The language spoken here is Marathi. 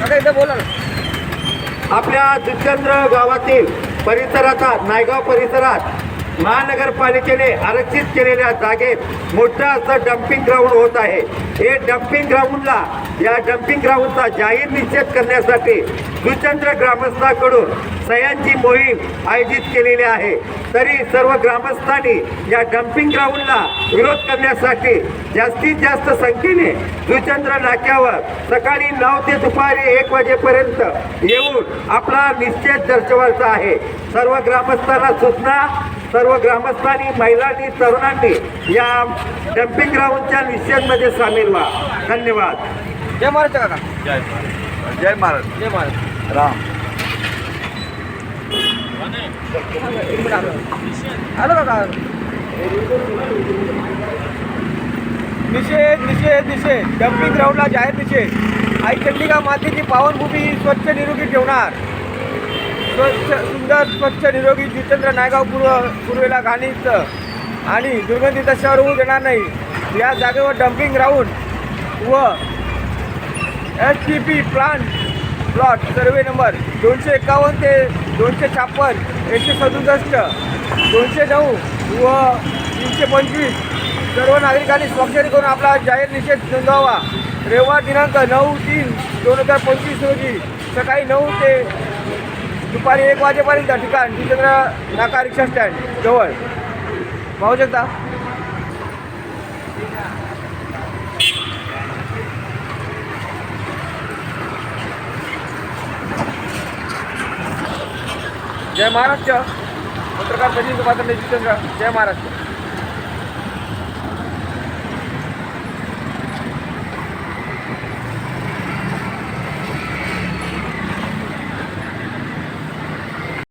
बोला आपल्या जुचंद्र गावातील परिसराचा नायगाव परिसरात महानगरपालिकेने आरक्षित केलेल्या जागेत मोठं असं डम्पिंग ग्राउंड होत आहे. हे डम्पिंग ग्राउंडला या डम्पिंग ग्राउंडचा जाहीर निषेध करण्यासाठी सुचंद्र ग्रामस्थाकडून सह्यांची मोहीम आयोजित केलेली आहे. तरी सर्व ग्रामस्थांनी या डम्पिंग ग्राउंडला विरोध करण्यासाठी जास्तीत जास्त संख्येने सुचंद्र नाक्यावर सकाळी नऊ ते दुपारी एक वाजेपर्यंत येऊन आपला निश्चय दर्शवायचा आहे. सर्व ग्रामस्थांना सूचना सर्व ग्रामस्थांनी महिलांनी तरुणांनी या डम्पिंग ग्राउंडच्या निषेधमध्ये सामील व्हा. धन्यवाद. जय महाराष्ट्र काका. जय जय महाराज. जय महाराष्ट्र राम. आलो काका. निषेध निषेध निषेध. डम्पिंग ग्राउंडला जाहीर निषेध. आई चंडिका मातेची पावनभूमी स्वच्छ निरोगी ठेवणार. स्वच्छ सुंदर स्वच्छ निरोगी जितेंद्र नायगाव पूर्व पूर्वेला घाणीत आणि दुर्गंधी तशावर होऊ देणार नाही. या जागेवर डम्पिंग ग्राउंड व S P P plant plot survey number दोनशे एकावन्न ते दोनशे छप्पन एकशे सदुसष्ट दोनशे नऊ व तीनशे पंचवीस. सर्व नागरिकांनी स्वाक्षरी करून आपला जाहीर निषेध नोंदवावा. रविवार दिनांक नऊ तीन दोन हजार पंचवीस रोजी सकाळी नऊ ते दुपारी एक वाजेपर्यंत ठिकाण जितेंद्र नाका रिक्षा स्टँड जवळ. पाहू शकता? जय महाराष्ट्र. पत्रकार सचिन पात्र जितेंद्र जय महाराष्ट्र.